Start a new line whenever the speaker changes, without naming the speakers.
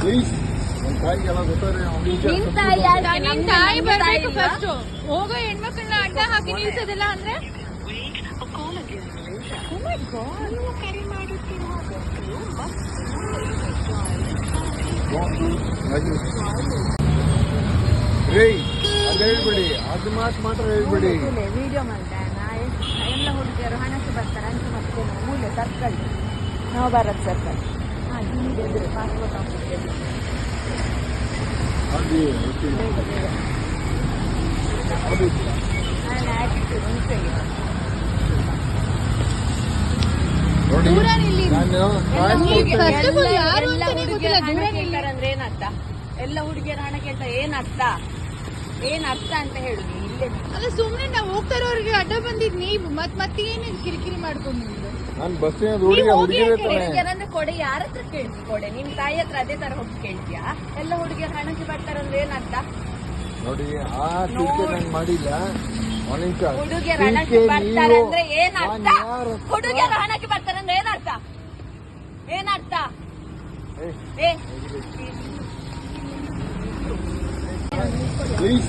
Please ತಾಯಿಗೆಲ್ಲ ಗೊತ್ತಾರೆ
ನಿನ್ ತಾಯಿ
ಬರ್ಬೇಕು? ಫಸ್ಟ್ ಹೋಗೋ ಹೆಣ್ಮಕ್ಳನ್ನ ಅಡ್ಡ ಹಾಕಿ ನಿಲ್ಸೋದಿಲ್ಲ ಅಂದ್ರೆ?
ರೇ ಅದು ಹೇಳ್ಬೇಡಿ. ಅದು ಮಾತು ಮಾತ್ರ ಹೇಳ್ಬೇಡಿ.
ವಿಡಿಯೋ ಮಾಡ್ದೆ ಎಲ್ಲ ಹುಡುಗಿಯರು ಹಣಕ್ಕೆ ಬರ್ತಾರೆ ಅಂತ ಮತ್ತೆ ಮೂಲೆ ಸರ್ಕಲ್. ನಾವು ಬರೋದು ಸರ್ಕಲ್. ಅಂದ್ರೆ ಏನರ್ಥ? ಎಲ್ಲ ಹುಡುಗಿಯರ ಹಣ ಕೇಳ್ತಾರೆ ಏನರ್ಥ? ಏನ್ ಅರ್ಥ ಅಂತ ಹೇಳುದು ಇಲ್ಲೇ
ಅಲ್ಲ ಸುಮ್ನೆ ನಾವು ಹೋಗ್ತಾರೋರಿಗೆ ಅಡ್ಡ ಬಂದಿದ್ ನೀವು ಮತ್ ಮತ್ತೆ ಏನು ಕಿರಿಕಿರಿ ಮಾಡ್ಕೊಂಡು ನಿಮ್ದು?
ನಾನು ಬಸ್ಸಿನ ಹುಡುಗಿ ಹುಡುಗಿರೇ ತಾನೆ.
ಹುಡುಗಿಯರಂದ್ರೆ ಕೊಡೆ ಯಾರ ಹತ್ರ ಕೇಳ್ತಿ ಕೊಡೆ? ನಿಮ್ ತಾಯಿ ಹತ್ರ ಅದೇ ತರ ಹೋಗಿ ಕೇಳ್ತೀಯಾ? ಎಲ್ಲ ಹುಡುಗಿಯರು ಹಣಕ್ಕೆ ಬರ್ತಾರೆ ಅಂದ್ರೆ ಏನರ್ಥ?
ನೋಡಿ ಆ ಟೀಕೆ ನಾನು ಮಾಡಿಲ್ಲ. ನಿಮಿಷ
ಹುಡುಗಿಯರ ಹಣಕ್ಕೆ ಬರ್ತಾರೆ ಅಂದ್ರೆ ಏನರ್ಥ? ಹುಡುಗಿಯರು ಹಣಕ್ಕೆ ಬರ್ತಾರೆ ಅಂದ್ರೆ ಏನರ್ಥ? ಏನರ್ಥ
ಏ, ಪ್ಲೀಸ್